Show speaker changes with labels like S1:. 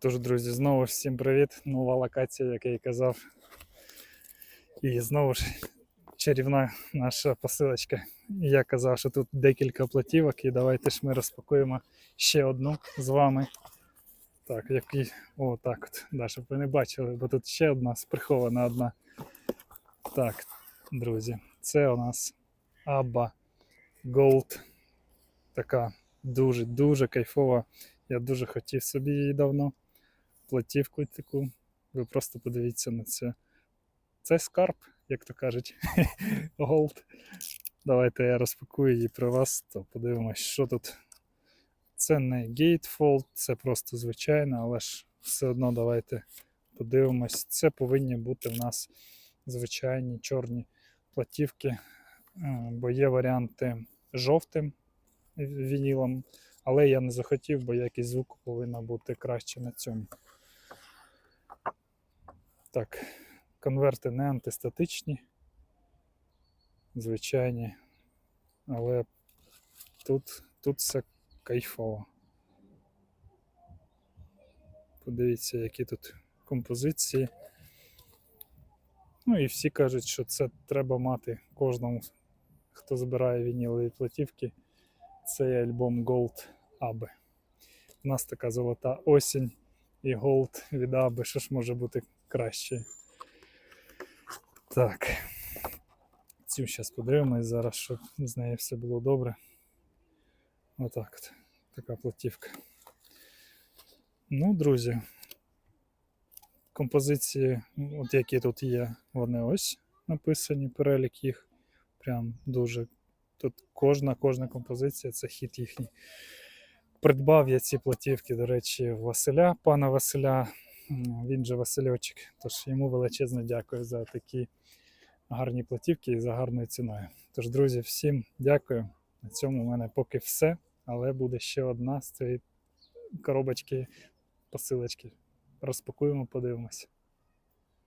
S1: Тож, друзі, знову ж всім привіт. Нова локація, як я і казав. І знову ж чарівна наша посилочка. Я казав, що тут декілька платівок, і давайте ж ми розпакуємо ще одну з вами. Так, який. О, так от. Да, щоб ви не бачили, бо тут ще одна сприхована одна. Так, друзі, це у нас Abba Gold. Така дуже-дуже кайфова. Я дуже хотів собі її давно. Платівку таку. Ви просто подивіться на це. Це скарб, як то кажуть. Голд. Давайте я розпакую її при вас, то подивимось, що тут. Це не Gatefold, це просто звичайно, але ж все одно давайте подивимось. Це повинні бути в нас звичайні чорні платівки, е, бо є варіанти жовтим вінілом, але я не захотів, бо якість звуку повинна бути краще на цьому. Так, конверти не антистатичні, звичайні, але тут, тут все кайфово. Подивіться, які тут композиції. Ну і всі кажуть, що це треба мати кожному, хто збирає вінілові платівки. Цей альбом Gold Аби. У нас така золота осінь і Gold від Аби. Що ж може бути краще? Так. Цю зараз подивимось зараз, щоб з нею все було добре. Отак от. Така платівка. Ну, друзі. Композиції, от які тут є, вони ось написані, перелік їх. Прям дуже. Тут кожна кожна композиція це хіт їхній. Придбав я ці платівки, до речі, Василя, пана Василя. Він же Васильочок. Тож йому величезне дякую за такі гарні платівки і за гарною ціною. Тож, друзі, всім дякую. На цьому в мене поки все, але буде ще одна з цієї коробочки посилочки. Розпакуємо, подивимось.